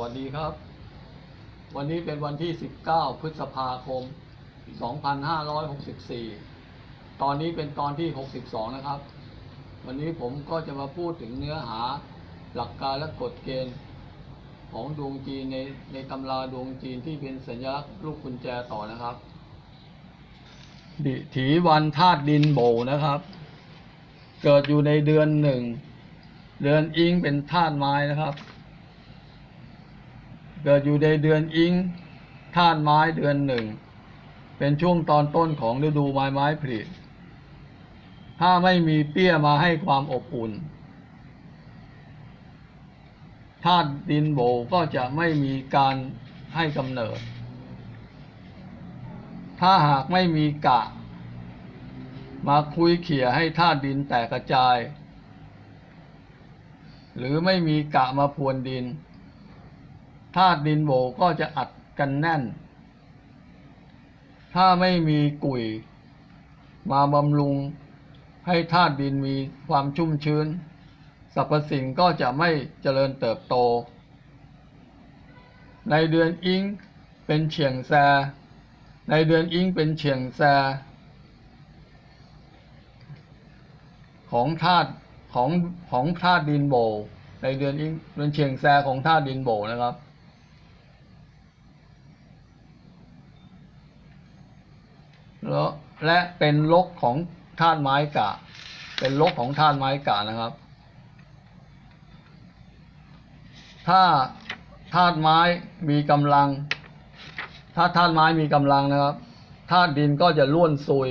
วัสดีครับ วันนี้เป็นวันที่ 19 พฤษภาคม 2564 ตอนนี้เป็นตอนที่ 62 นะครับ วันนี้ผมก็จะมาพูดถึงเนื้อหาหลักการและกฎเกณฑ์ของดวงจีนในในตำราดวงจีนที่เป็นสัญลักษณ์ลูกกุญแจต่อนะครับดิถีวันธาตุดินโบนะครับ เกิดอยู่ในเดือนหนึ่ง เดือนอิงเป็นธาตุไม้นะครับ เกิดอยู่ในเดือนอิงธาตุไม้เดือนหนึ่ง เป็นช่วงตอนต้นของฤดูไม้ไม้ผลิถ้าไม่มีเปี้ยมาให้ความอบอุ่นธาตุดินโบก็จะไม่มีการให้กำเนิด ถ้าหากไม่มีกะ มาคุยเขี่ยให้ธาตุดินแตกกระจาย หรือไม่มีกะมาพรวนดิน ธาตุดินโบก็จะอัดกันแน่น ถ้าไม่มีกุยมาบำรุงให้ธาตุดินมีความชุ่มชื้นสรรพสิ่งก็จะไม่เจริญเติบโต ในเดือนอิงเป็นเฉียงแซ ในเดือนอิงเป็นเฉียงแซ ของธาตุของของธาตุดินโบ ในเดือนอิงเป็นเฉียงแซของธาตุดินโบนะครับ แล้วและเป็นลกของธาตุไม้กะ เป็นลกของธาตุไม้กะนะครับ ถ้าธาตุไม้มีกำลัง ถ้าธาตุไม้มีกำลังนะครับธาตุดินก็จะล้วนซุย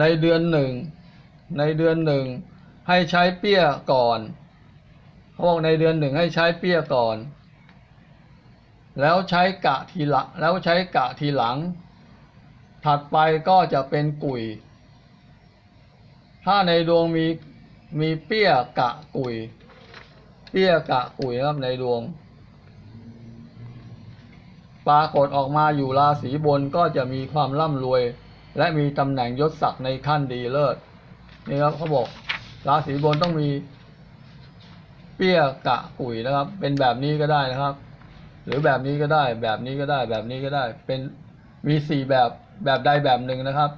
ในเดือนหนึ่ง ในเดือนหนึ่งให้ใช้เปี้ยก่อนเขาบอกในเดือนหนึ่งให้ใช้เปี้ยก่อน แล้วใช้กะทีหลังแล้วใช้กะทีหลัง ถัดไปก็จะเป็นกุย ถ้าในดวงมีมีเปี้ยกะกุย เปี้ยกะกุยนะครับในดวง ปรากฏออกมาอยู่ราศีบนก็จะมีความร่ำรวย และมีตำแหน่งยศศักดิ์ในขั้นดีเลิศนี่ครับเขาบอกราศีบนต้องมีเปี้ยกะกุยนะครับ เป็นแบบนี้ก็ได้นะครับ หรือแบบนี้ก็ได้ แบบนี้ก็ได้ แบบนี้ก็ได้ เป็นมีสี่แบบ แบบใดแบบหนึ่งนะครับ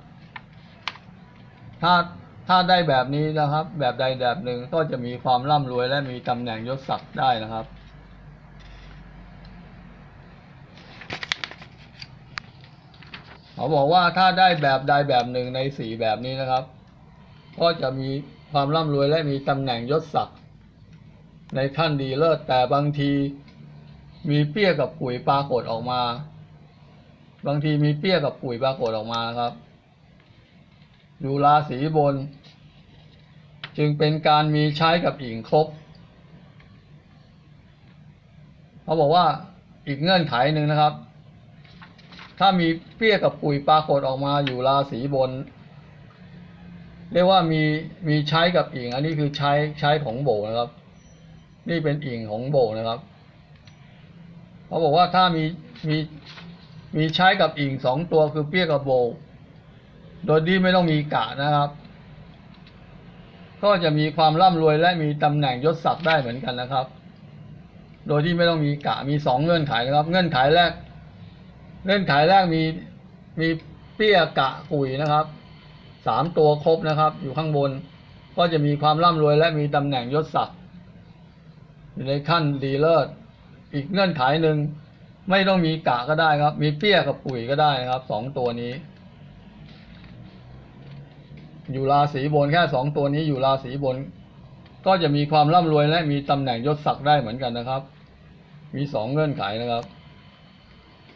ถ้าถ้าได้แบบนี้นะครับ แบบใดแบบหนึ่งก็จะมีความร่ำรวยและมีตำแหน่งยศศักดิ์ได้นะครับ เขาบอกว่าถ้าได้แบบใดแบบหนึ่งในสี่แบบนี้นะครับ ก็จะมีความร่ำรวยและมีตำแหน่งยศศักดิ์ในขั้นดีเลิศแต่บางทีมีเปี้ยกับปุ๋ยปรากฏออกมา บางทีมีเปี้ยกับปุ๋ยปรากฏออกมานะครับอยู่ราศีบน จึงเป็นการมีใช้กับหญิงครบเขาบอกว่าอีกเงื่อนไขหนึ่งนะครับ ถ้ามีเปี้ยกับปุ๋ยปรากฏออกมาอยู่ราศีบน เรียกว่ามีมีใช้กับอิง อันนี้คือใช้ใช้ของโบนะครับ นี่เป็นอิงของโบนะครับเขาบอกว่าถ้ามีมี มีใช้กับอิงสองตัวคือเปี้ยกับโบ โดยที่ไม่ต้องมีกะนะครับ ก็จะมีความร่ำรวยและมีตำแหน่งยศศักดิ์ได้เหมือนกันนะครับ โดยที่ไม่ต้องมีกะมีสองเงื่อนไขนะครับ เงื่อนไขแรก เงื่อนไขแรกมีมีเปี้ยกะกุยนะครับสามตัวครบนะครับ อยู่ข้างบน ก็จะมีความร่ำรวยและมีตำแหน่งยศศักดิ์อยู่ในขั้นดีเลิศอีกเงื่อนไขหนึ่ง ไม่ต้องมีกะก็ได้ครับ มีเปี้ยกับปุ๋ยก็ได้นะครับสองตัวนี้ อยู่ราศีบนแค่สองตัวนี้อยู่ราศีบน ก็จะมีความร่ำรวยและมีตำแหน่งยศศักดิ์ได้เหมือนกันนะครับ มีสองเงื่อนไขนะครับ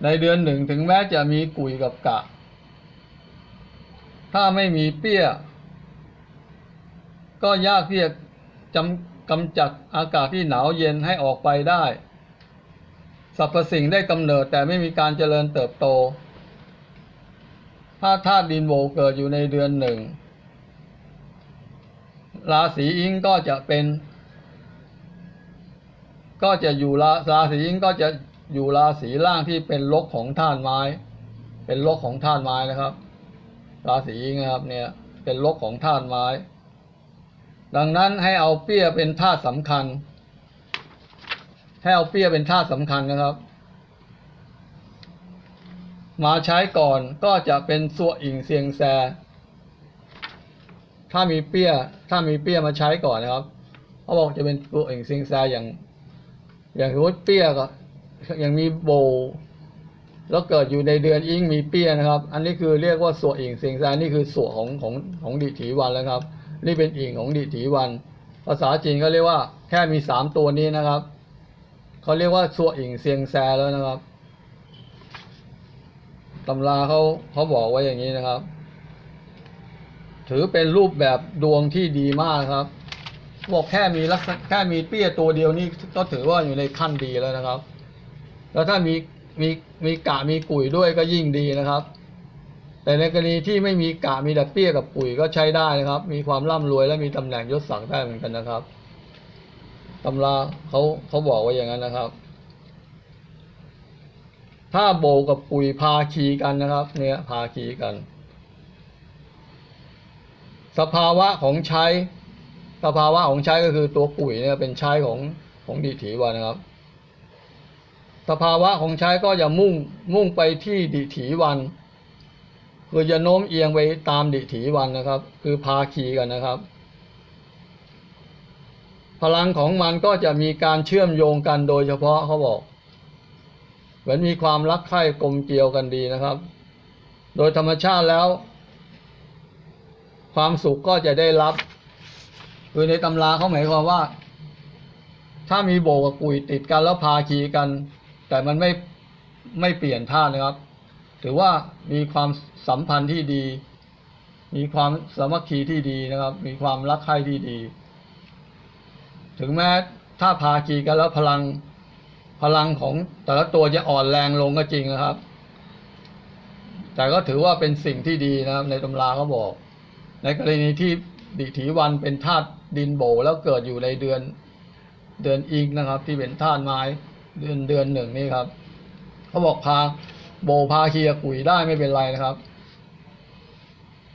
ในเดือนหนึ่งถึงแม้จะมีกุยกับกะ ถ้าไม่มีเปี้ย ก็ยากที่จะจำกำจัดอากาศที่หนาวเย็นให้ออกไปได้ รรพสิ่งได้กำเนิดแต่ไม่มีการเจริญเติบโต ถ้าธาตุดินโวเกิดอยู่ในเดือนหนึ่ง ราศีอิงก็จะเป็น ก็จะอยู่ราราศีอิงก็จะอยู่ราศีล่างที่เป็นลกของธาตุไม้ เป็นลกของธาตุไม้นะครับ ราศีอิงนะครับเนี่ยเป็นลกของธาตุไม้ ดังนั้นให้เอาเปี้ยเป็นธาตุสำคัญ ให้เอาเปี้ยเป็นธาตุสำคัญนะครับ มาใช้ก่อนก็จะเป็นสัวอิงเซียงแซ ถ้ามีเปี้ยถ้ามีเปี้ยมาใช้ก่อนนะครับเขาบอกจะเป็นสัวอิงเซียงแซอย่าง อย่างสมมติเปี้ยก็อย่างมีโบ แล้วเกิดอยู่ในเดือนอิงมีเปี้ยนะครับ อันนี้คือเรียกว่าสัวอิงเซียงแซนี่คือสัวของของของดิถีวันแล้วครับ นี่เป็นอิงของดิถีวัน ภาษาจีนก็เรียกว่าแค่มีสามตัวนี้นะครับ เขาเรียกว่าสัวอิงเซียงแซแล้วนะครับตำราเขาเขาบอกไว้อย่างนี้นะครับ ถือเป็นรูปแบบดวงที่ดีมากครับบอกแค่มีลักษณะแค่มีเปี้ยตัวเดียวนี่ก็ถือว่าอยู่ในขั้นดีแล้วนะครับ แล้วถ้ามีมีมีกะมีกุ๋ยด้วยก็ยิ่งดีนะครับ แต่ในกรณีที่ไม่มีกะมีแต่เปี้ยกับปุ๋ยก็ใช้ได้นะครับ มีความร่ำรวยและมีตำแหน่งยศศักดิ์ได้เหมือนกันนะครับ ตำราเขาเขาบอกไว้อย่างนั้นนะครับ ถ้าโบกับปุ๋ยพาคีกันนะครับ เนี่ยพาคีกัน สภาวะของใช้ สภาวะของใช้ก็คือตัวปุ๋ยเนี่ยเป็นใช้ของของดิถีวันนะครับ สภาวะของใช้ก็จะมุ่งมุ่งไปที่ดิถีวันคือจะโน้มเอียงไปตามดิถีวันนะครับ คือพาคีกันนะครับ พลังของมันก็จะมีการเชื่อมโยงกันโดยเฉพาะเขาบอกเหมือนมีความรักใคร่กลมเกลียวกันดีนะครับ โดยธรรมชาติแล้ว ความสุขก็จะได้รับ คือในตำราเขาหมายความว่า ถ้ามีโบกับกุยติดกันแล้วพาคีกัน แต่มันไม่ไม่เปลี่ยนท่านะครับ ถือว่ามีความสัมพันธ์ที่ดี มีความสามัคคีที่ดีนะครับ มีความรักใคร่ที่ดี ถึงแม้ถ้าพาคีกันแล้วพลังพลังของแต่ละตัวจะอ่อนแรงลงก็จริงนะครับ แต่ก็ถือว่าเป็นสิ่งที่ดีนะครับ ในตำราเขาบอก ในกรณีที่ดิถีวันเป็นธาตุดินโบแล้วเกิดอยู่ในเดือนเดือนอิงนะครับ ที่เป็นธาตุไม้เดือนเดือนหนึ่งนี่ครับเขาบอกพาโบพาเคียกุยได้ไม่เป็นไรนะครับ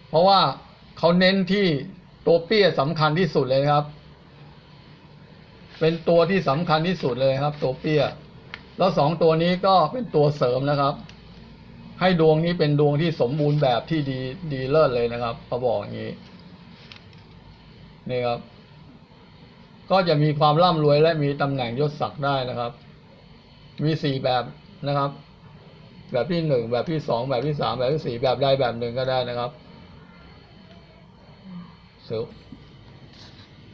เพราะว่าเขาเน้นที่ตัวเปี้ยสำคัญที่สุดเลยครับ เป็นตัวที่สำคัญที่สุดเลยครับ ตัวเปี้ย แล้วสองตัวนี้ก็เป็นตัวเสริมนะครับ ให้ดวงนี้เป็นดวงที่สมบูรณ์แบบที่ดีดีเลิศเลยนะครับเขาบอกอย่างนี้นี่ครับ ก็จะมีความร่ำรวยและมีตำแหน่งยศศักดิ์ได้นะครับ มีสี่แบบนะครับ แบบที่หนึ่งแบบที่สองแบบที่สามแบบที่สี่แบบใดแบบหนึ่งก็ได้นะครับเสร็จ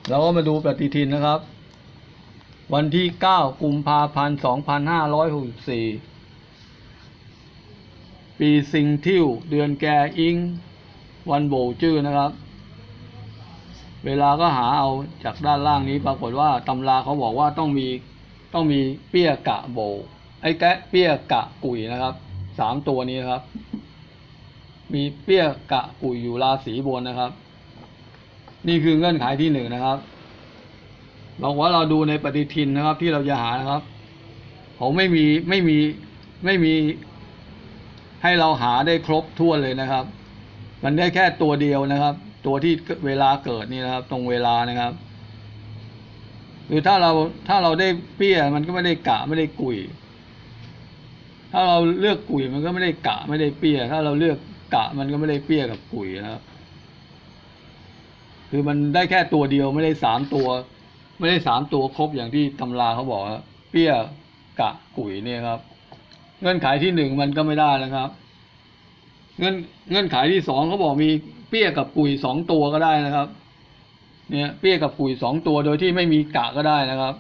เราก็มาดูปฏิทินนะครับ วันที่เก้ากุมภาพันธ์สองพันห้าร้อยหกสี่ปีสิงทิว เดือนแกอิง วันโบจื้อนะครับ เวลาก็หาเอาจากด้านล่างนี้ปรากฏว่าตำราเขาบอกว่าต้องมีต้องมีเปี้ยกะโบ ไอ้แกะเปี้ยกะกุยนะครับสามตัวนี้นครับ มีเปี้ยกะกุยอยู่ราศีบนนะครับ นี่คือเงื่อนไขที่หนึ่งนะครับ บอกว่าเราดูในปฏิทินนะครับ ที่เราจะหานะครับเขาไม่มีไม่มีไม่มีให้เราหาได้ครบถ้วนเลยนะครับ มันได้แค่ตัวเดียวนะครับ ตัวที่เวลาเกิดนี่นะครับ ตรงเวลานะครับคือถ้าเราถ้าเราได้เปี้ยมันก็ไม่ได้กะไม่ได้กุยถ้าเราเลือกกุยมันก็ไม่ได้กะไม่ได้เปี้ย ถ้าเราเลือกกะมันก็ไม่ได้เปี้ยกับกุยนะครับ คือมันได้แค่ตัวเดียวไม่ได้สามตัว ไม่ได้สามตัวครบอย่างที่ตำราเขาบอกครับเปี้ยกะกุ๋ยเนี่ยครับ เงื่อนไขที่หนึ่งมันก็ไม่ได้นะครับ เงื่อนเงื่อนไขที่สองเขาบอกมีเปี้ยกับกุ๋ยสองตัวก็ได้นะครับ เนี่ยเปี้ยกับกุ๋ยสองตัวโดยที่ไม่มีกะก็ได้นะครับ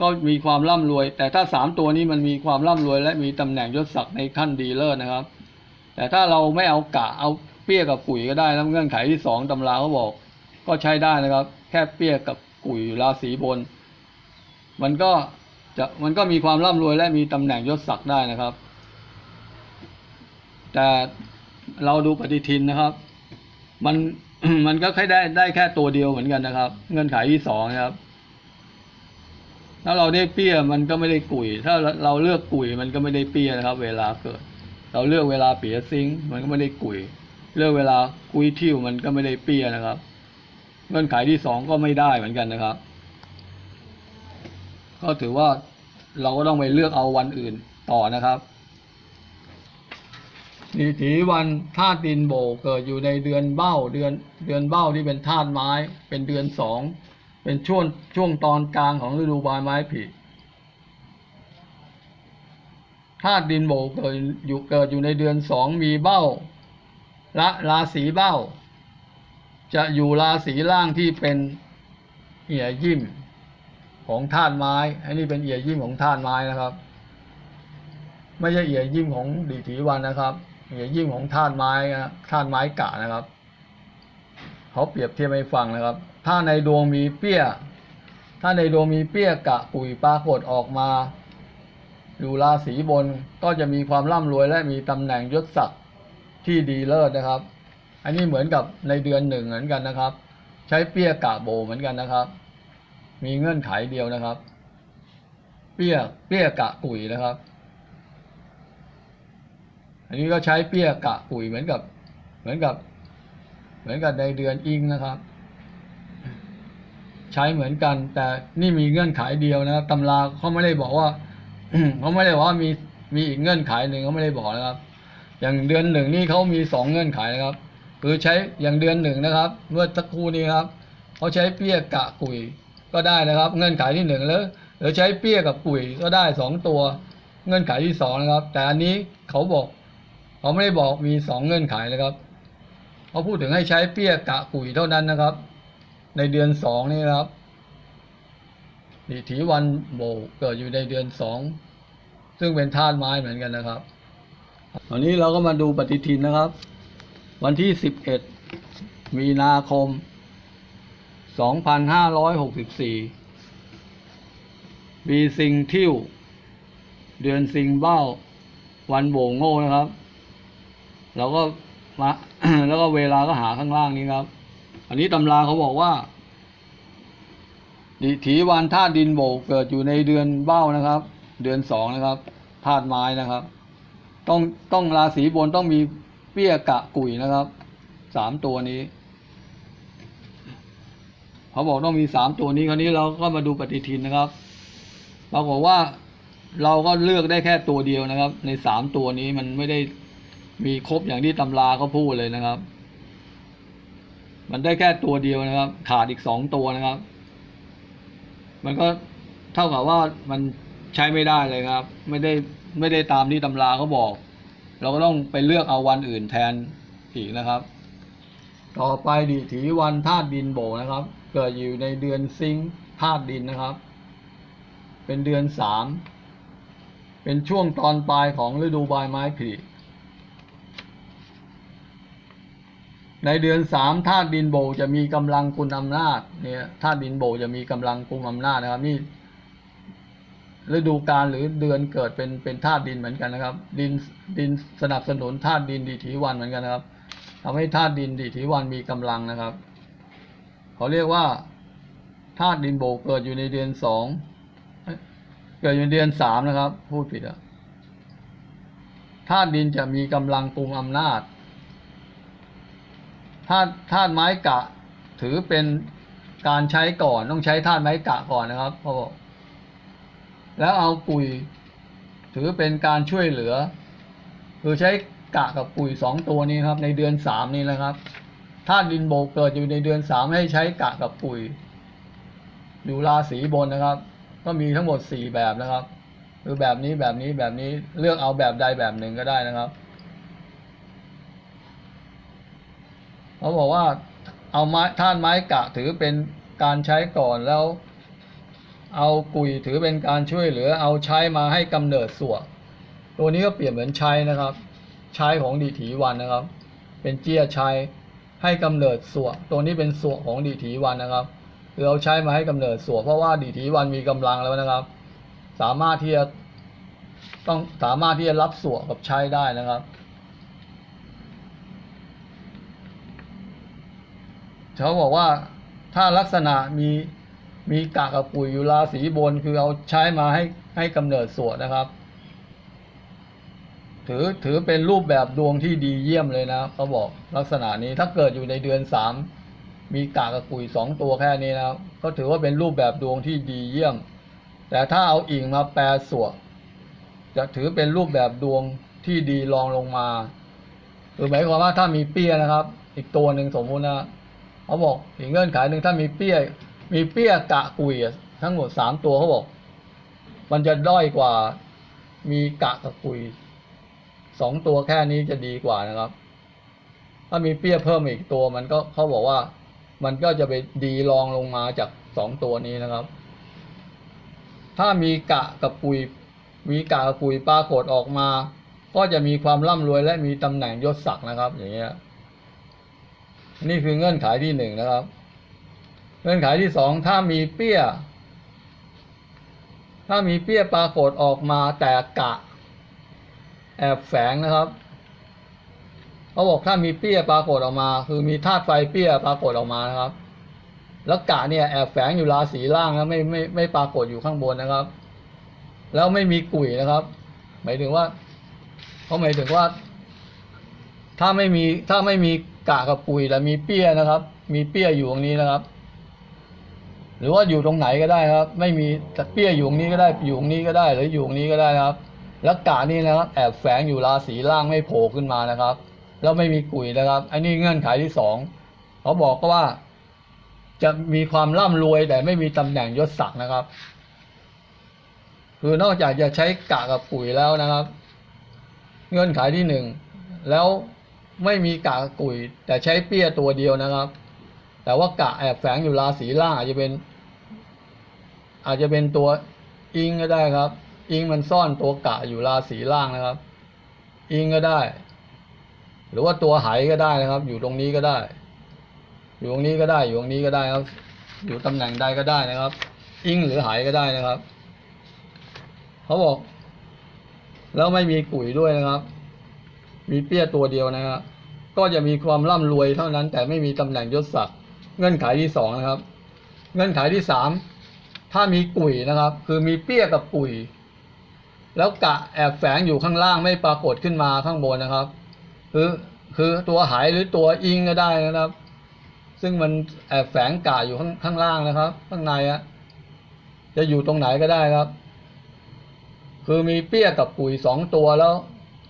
ก็มีความร่ำรวย แต่ถ้าสามตัวนี้มันมีความร่ำรวย และมีตำแหน่งยศศักดิ์ในขั้นดีเลิศนะครับ แต่ถ้าเราไม่เอากะเอาเปี้ยกับกุ๋ยก็ได้แล้วเงื่อนไขที่สองตำราเขาบอก ก็ใช้ได้นะครับ แค่เปี้ยกับ กุยราศีบน มันก็จะมันก็มีความร่ำรวยและมีตำแหน่งยศศักดิ์ได้นะครับ แต่เราดูปฏิทินนะครับ มันมันก็แค่ได้ได้แค่ตัวเดียวเหมือนกันนะครับ เงื่อนไขที่สองนะครับ ถ้าเราได้เปี้ยมันก็ไม่ได้กุย ถ้าเราเลือกกุยมันก็ไม่ได้เปี้ยนะครับ เวลาเกิด เราเลือกเวลาเปียซิงมันก็ไม่ได้กุย เลือกเวลากุยทิวมันก็ไม่ได้เปี้ยนะครับ เงื่อนไขที่สองก็ไม่ได้เหมือนกันนะครับ ก็ถือว่าเราก็ต้องไปเลือกเอาวันอื่นต่อนะครับดิถีวันธาตุดินโบเกิดอยู่ในเดือนเบ้าเดือนเดือนเบ้าที่เป็นธาตุไม้ เป็นเดือนสองเป็นช่วงช่วงตอนกลางของฤดูใบไม้ผลิธาตุดินโบเกิดอยู่เกิดอยู่ในเดือนสองมีเบ้าละราศีเบ้า จะอยู่ราศีล่างที่เป็นเอี่ยยิ้มของธาตุไม้อันนี้เป็นเอี่ยยิ้มของธาตุไม้นะครับ ไม่ใช่เอี่ยยิ้มของดีถีวันนะครับ เอี่ยยิ้มของธาตุไม้นะธาตุไม้กะนะครับเขาเปรียบเทียบให้ฟังนะครับ ถ้าในดวงมีเปี้ย ถ้าในดวงมีเปี้ยกะปุ๋ยปรากฏออกมา อยู่ราศีบนก็จะมีความร่ำรวยและมีตำแหน่งยศศักดิ์ที่ดีเลิศนะครับ อันนี้เหมือนกับในเดือนหนึ่งเหมือนกันนะครับ ใช้เปี้ยกะโบเหมือนกันนะครับ มีเงื่อนไขเดียวนะครับ เปี้ยเปี้ยกะปุ๋ยนะครับ อันนี้ก็ใช้เปี้ยกะปุ๋ยเหมือนกับ เหมือนกับ เหมือนกับในเดือนอิงนะครับ ใช้เหมือนกัน แต่นี่มีเงื่อนไขเดียวนะครับตำราเขาไม่ได้บอกว่าเขาไม่ได้บอกว่ามีมีอีกเงื่อนไขหนึ่งเขาไม่ได้บอกนะครับ อย่างเดือนหนึ่งนี่เขามีสองเงื่อนไขนะครับ คือใช้อย่างเดือนหนึ่งนะครับเมื่อสักครู่นี้ครับเขาใช้เปี้ยกะกุยก็ได้นะครับ เงื่อนไขที่หนึ่งแล้วหรือใช้เปี้ยกับกุยก็ได้สองตัว เงื่อนไขที่สองนะครับ แต่อันนี้เขาบอกเขาไม่ได้บอกมีสองเงื่อนไขนะครับเขาพูดถึงให้ใช้เปี้ยกะกุยเท่านั้นนะครับ ในเดือนสองนี่นะครับดิถีวันโบเกิดอยู่ในเดือนสองซึ่งเป็นธาตุไม้เหมือนกันนะครับวันนี้เราก็มาดูปฏิทินนะครับ วันที่สิบเอ็ดมีนาคมสองพันห้าร้อยหกสิบสี่ปีสิงทิว เดือนสิงเบ้า วันโบงโง่นะครับ เราก็มาแล้วก็เวลาก็หาข้างล่างนี้ครับ อันนี้ตำราเขาบอกว่า ดิถีวันธาตุดินโบกเกิดอยู่ในเดือนเบ้านะครับ เดือนสองนะครับธาตุไม้นะครับ ต้องต้องราศีบนต้องมี เปี้ยกะกุยนะครับสามตัวนี้เขาบอกต้องมีสามตัวนี้คราวนี้เราก็มาดูปฏิทินนะครับปรากฏว่าเราก็เลือกได้แค่ตัวเดียวนะครับ ในสามตัวนี้มันไม่ได้มีครบอย่างที่ตำราเขาพูดเลยนะครับ มันได้แค่ตัวเดียวนะครับ ขาดอีกสองตัวนะครับ มันก็เท่ากับว่ามันใช้ไม่ได้เลยครับ ไม่ได้ไม่ได้ตามที่ตำราเขาบอก เราก็ต้องไปเลือกเอาวันอื่นแทนอีกนะครับ ต่อไปดิถีวันธาตุดินโบนะครับ เกิดอยู่ในเดือนซิงค์ธาตุดินนะครับ เป็นเดือนสามเป็นช่วงตอนปลายของฤดูใบไม้ผลิในเดือนสามธาตุดินโบจะมีกำลังกุลอำนาจเนี่ยธาตุดินโบจะมีกำลังกุมอำนาจนะครับนี่ ฤดูกาลหรือเดือนเกิดเป็นเป็นธาตุดินเหมือนกันนะครับ ดินดินสนับสนุนธาตุดินดีถีวันเหมือนกันนะครับทำให้ธาตุดินดีถีวันมีกำลังนะครับเขาเรียกว่าธาตุดินโบเกิดอยู่ในเดือนสองเกิดอยู่ในเดือนสามนะครับ พูดผิดอะธาตุดินจะมีกำลังกุมอำนาจธาตุธาตุไม้กะถือเป็นการใช้ก่อนต้องใช้ธาตุไม้กะก่อนนะครับเขาบอก แล้วเอาปุ๋ย ถือเป็นการช่วยเหลือ คือใช้กะกับปุ๋ยสองตัวนี้ครับ ในเดือนสามนี้นะครับธาดินโบกเกิดอยู่ในเดือนสามให้ใช้กะกับปุ๋ย อยู่ราศีบนนะครับ ก็มีทั้งหมดสี่แบบนะครับ คือแบบนี้แบบนี้แบบนี้เลือกเอาแบบใดแบบหนึ่งก็ได้นะครับเขาบอกว่าเอาไม้ท่านไม้กะถือเป็นการใช้ก่อนแล้ว เอากุยถือเป็นการช่วยเหลือเอาใช้มาให้กำเนิดสวตัวนี้ก็เปรียบเหมือนใช้นะครับ ใช้ของดีถีวันนะครับ เป็นเจียใช้ให้กำเนิดสวตัวนี้เป็นสวของดีถีวันนะครับคือเอาใช้มาให้กำเนิดสวเพราะว่าดีถีวันมีกำลังแล้วนะครับ สามารถที่จะต้องสามารถที่จะรับสวกับใช้ได้นะครับเขาบอกว่าถ้าลักษณะมี มีกากกับปุ๋ยอยู่ราศีบนคือเอาใช้มาให้ให้กำเนิดสวดนะครับ ถือถือเป็นรูปแบบดวงที่ดีเยี่ยมเลยนะเขาบอกลักษณะนี้ถ้าเกิดอยู่ในเดือนสามมีกากกับปุ๋ยสองตัวแค่นี้นะก็ถือว่าเป็นรูปแบบดวงที่ดีเยี่ยม แต่ถ้าเอาอิงมาแปลสวดจะถือเป็นรูปแบบดวงที่ดีรองลงมาคือหมายความว่าถ้ามีเปี้ยนะครับ อีกตัวหนึ่งสมมุตินะเขาบอกอีกเงื่อนไขหนึ่งถ้ามีเปี้ย มีเปี้ยกะกุยอะทั้งหมดสามตัวเขาบอก มันจะด้อยกว่า มีกะกับกุยสองตัวแค่นี้จะดีกว่านะครับ ถ้ามีเปี้ยเพิ่มอีกตัวมันก็เขาบอกว่า มันก็จะไปดีรองลงมาจากสองตัวนี้นะครับ ถ้ามีกะกับปุย มีกะกับปุยปรากฏออกมา ก็จะมีความร่ำรวยและมีตำแหน่งยศศักดิ์นะครับ อย่างเงี้ย นี่คือเงื่อนไขที่หนึ่งนะครับ เงื่อนไขที่สองถ้ามีเปี้ย ถ้ามีเปี้ยปรากฏออกมาแต่กะ แอบแฝงนะครับเขาบอกถ้ามีเปี้ยปรากฏออกมา คือมีธาตุไฟเปี้ยปรากฏออกมานะครับ แล้วกะเนี่ยแอบแฝงอยู่ราศีล่างนะไม่ไม่ไม่ปรากฏอยู่ข้างบนนะครับ แล้วไม่มีกุ๋ยนะครับ หมายถึงว่าเขาหมายถึงว่า ถ้าไม่มีถ้าไม่มีกะกับกุ๋ยแต่มีเปี้ยนะครับ มีเปี้ยอยู่ตรงนี้นะครับ หรือว่าอยู่ตรงไหนก็ได้ครับ ไม่มีเปี้ยอยู่ตรงนี้ก็ได้อยู่ตรงนี้ก็ได้หรืออยู่ตรงนี้ก็ได้นะครับแล้วกะนี่นะครับ แอบแฝงอยู่ราศีล่างไม่โผล่ขึ้นมานะครับ แล้วไม่มีกุ๋ยนะครับอันนี้เงื่อนไขที่สองเขาบอกก็ว่า จะมีความร่ำรวยแต่ไม่มีตำแหน่งยศศักดิ์นะครับ คือนอกจากจะใช้กะกับกุ๋ยแล้วนะครับ เงื่อนไขที่หนึ่งแล้วไม่มีกะปุ๋ยแต่ใช้เปี้ยตัวเดียวนะครับ แต่ว่ากะแอบแฝงอยู่ราศีล่างอาจจะเป็น อาจจะเป็นตัวอิงก็ได้ครับ อิงมันซ่อนตัวกะอยู่ราศีล่างนะครับ อิงก็ได้ หรือว่าตัวไหก็ได้นะครับ อยู่ตรงนี้ก็ได้ อยู่ตรงนี้ก็ได้ อยู่ตรงนี้ก็ได้ครับ อยู่ตำแหน่งใดก็ได้นะครับ อิงหรือไหก็ได้นะครับ เขาบอก แล้วไม่มีกุ๋ยด้วยนะครับ มีเปี้ยตัวเดียวนะครับ ก็จะมีความร่ำรวยเท่านั้น แต่ไม่มีตำแหน่งยศศักดิ์เงื่อนไขที่สองนะครับ เงื่อนไขที่สาม ถ้ามีกุ๋ยนะครับ คือมีเปี้ยกับกุ๋ย แล้วกะแอบแฝงอยู่ข้างล่างไม่ปรากฏขึ้นมาข้างบนนะครับ คือคือตัวหายหรือตัวอิงก็ได้นะครับ ซึ่งมันแอบแฝงกะอยู่ข้างข้างล่างนะครับ ข้างในอะจะอยู่ตรงไหนก็ได้ครับ คือมีเปี้ยกับปุ๋ยสองตัวแล้ว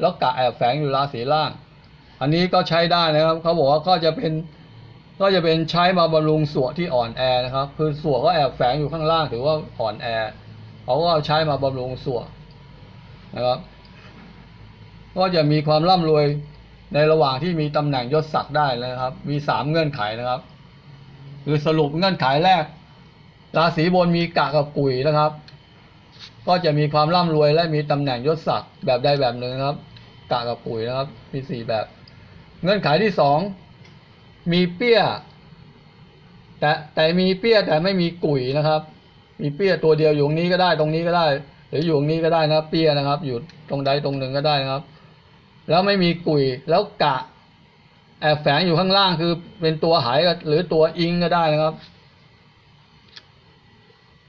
แล้วกะแอบแฝงอยู่ราศีล่าง อันนี้ก็ใช้ได้นะครับ เขาบอกว่าก็จะเป็น ก็จะเป็นใช้มาบำรุงส่วนที่อ่อนแอนะครับ คือส่วนก็แอบแฝงอยู่ข้างล่างถือว่าอ่อนแอเขาก็เอาใช้มาบำรุงส่วนนะครับ ก็จะมีความร่ำรวยในระหว่างที่มีตำแหน่งยศศักดิ์ได้นะครับ มีสามเงื่อนไขนะครับ คือสรุปเงื่อนไขแรก ราศีบนมีกะกับกุยนะครับ ก็จะมีความร่ำรวยและมีตำแหน่งยศศักดิ์แบบใดแบบหนึ่งนะครับ กะกับกุยนะครับ มีสี่แบบ เงื่อนไขที่สอง มีเปี้ย แต่แต่มีเปี้ยแต่ไม่มีกุยนะครับ มีเปี้ยตัวเดียวอยู่ตรงนี้ก็ได้ตรงนี้ก็ได้ หรืออยู่ตรงนี้ก็ได้นะเปี้ยนะครับ อยู่ตรงใดตรงหนึ่งก็ได้นะครับ แล้วไม่มีกุยแล้วกะ แอบแฝงอยู่ข้างล่างคือเป็นตัวหายหรือตัวอิงก็ได้นะครับ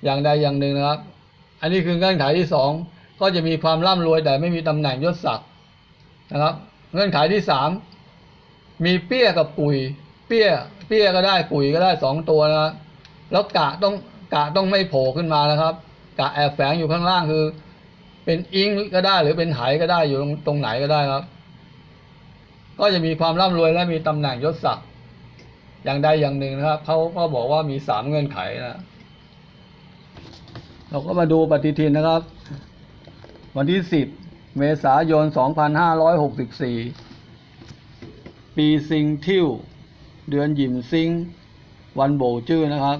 อย่างใดอย่างหนึ่งนะครับ อันนี้คือเงื่อนไขที่สองก็จะมีความร่ำรวยแต่ไม่มีตำแหน่งยศศักดิ์นะครับ เงื่อนไขที่สาม มีเปี้ยกับกุยเปี้ย เปี้ยก็ได้กุยก็ได้สองตัวนะแล้วกะต้องกะต้องไม่โผล่ขึ้นมานะครับ กะแอบแฝงอยู่ข้างล่างคือ เป็นอิงก็ได้หรือเป็นไหก็ได้อยู่ตรงตรงไหนก็ได้ครับ ก็จะมีความร่ำรวยและมีตำแหน่งยศศักดิ์อย่างใดอย่างหนึ่งนะครับเขาก็บอกว่ามีสามเงื่อนไขนะเราก็มาดูปฏิทินนะครับ วันที่สิบเมษายนสองพันห้าร้อยหกสิบสี่ ปีซิงทิวเดือนหยิมซิง วันโบจื้อนะครับ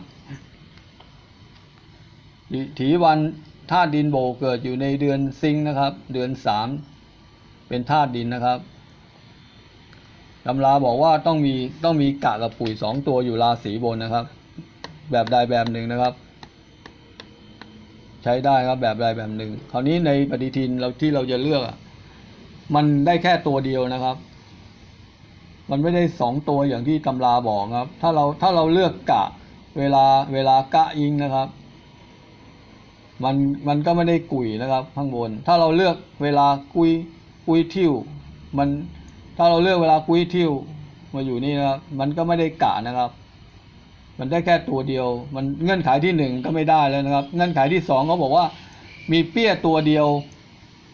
ถีวันธาตุดินโบเกิดอยู่ในเดือนซิงนะครับ เดือนสามเป็นธาตุดินนะครับตำราบอกว่าต้องมีต้องมีกะกับปุ๋ยสองตัวอยู่ราศีบนนะครับ แบบใดแบบหนึ่งนะครับ ใช้ได้ครับแบบใดแบบหนึ่งคราวนี้ในปฏิทินเราที่เราจะเลือก มันได้แค่ตัวเดียวนะครับ มันไม่ได้สองตัวอย่างที่ตำราบอกครับ ถ้าเราถ้าเราเลือกกะเวลาเวลากะยิงนะครับ มันมันก็ไม่ได้กุยนะครับ ข้างบน ถ้าเราเลือกเวลากุยกุยทิวมันถ้าเราเลือกเวลากุยทิวมาอยู่นี่นะครับมันก็ไม่ได้กะนะครับ มันได้แค่ตัวเดียว มันเงื่อนไขที่หนึ่งก็ไม่ได้แล้วนะครับ เงื่อนไขที่สองเขาบอกว่า มีเปี้ยตัวเดียว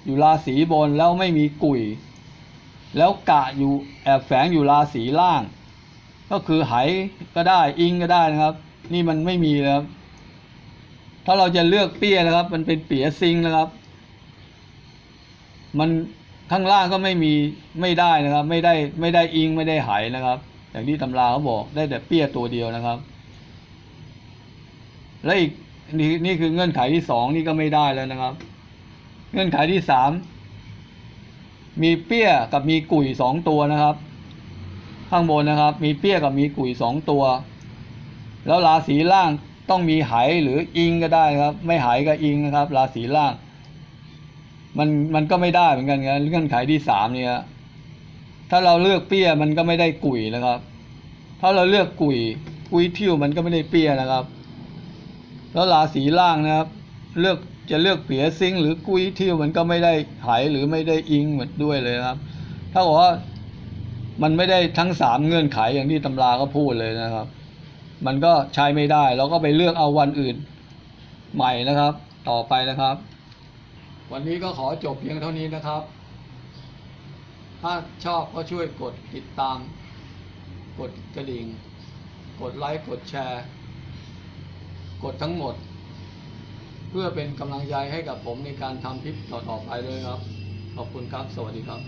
อยู่ราศีบนแล้วไม่มีกุย แล้วกะอยู่แอบแฝงอยู่ราศีล่าง ก็คือไหก็ได้อิงก็ได้นะครับ นี่มันไม่มีแล้วครับ ถ้าเราจะเลือกเปี้ยนะครับ มันเป็นเปียซิงนะครับ มันข้างล่างก็ไม่มีไม่ได้นะครับ ไม่ได้ไม่ได้อิงไม่ได้ไหนะครับ อย่างที่ตำราเขาบอกได้แต่เปี้ยตัวเดียวนะครับ และอีกนี่นี่คือเงื่อนไขที่สองนี่ก็ไม่ได้แล้วนะครับ เงื่อนไขที่สาม มีเปี้ยกับมีกุยสองตัวนะครับ ข้างบนนะครับ มีเปี้ยกับมีกุยสองตัว แล้วราศีล่างต้องมีไหหรืออิงก็ได้ครับ ไม่ไหก็อิงนะครับ ราศีล่าง มันมันก็ไม่ได้เหมือนกันครับเงื่อนไขที่สามเนี่ยถ้าเราเลือกเปี้ยมันก็ไม่ได้กุยนะครับ ถ้าเราเลือกกุยกุยทิ่วมันก็ไม่ได้เปี้ยนะครับ แล้วราศีล่างนะครับ เลือก จะเลือกเปียซิงหรือกุ้ยทิ่วมันก็ไม่ได้ไหหรือไม่ได้อิงเหมือนด้วยเลยครับ ถ้าบอกว่ามันไม่ได้ทั้งสามเงื่อนไขอย่างที่ตำราก็พูดเลยนะครับ มันก็ใช้ไม่ได้เราก็ไปเลือกเอาวันอื่นใหม่นะครับ ต่อไปนะครับ วันนี้ก็ขอจบเพียงเท่านี้นะครับ ถ้าชอบก็ช่วยกดติดตาม กดกระดิ่ง กดไลค์ กดแชร์ กดทั้งหมด เพื่อเป็นกำลังใจให้กับผมในการทำคลิปต่อๆไปด้วยครับ ขอบคุณครับ สวัสดีครับ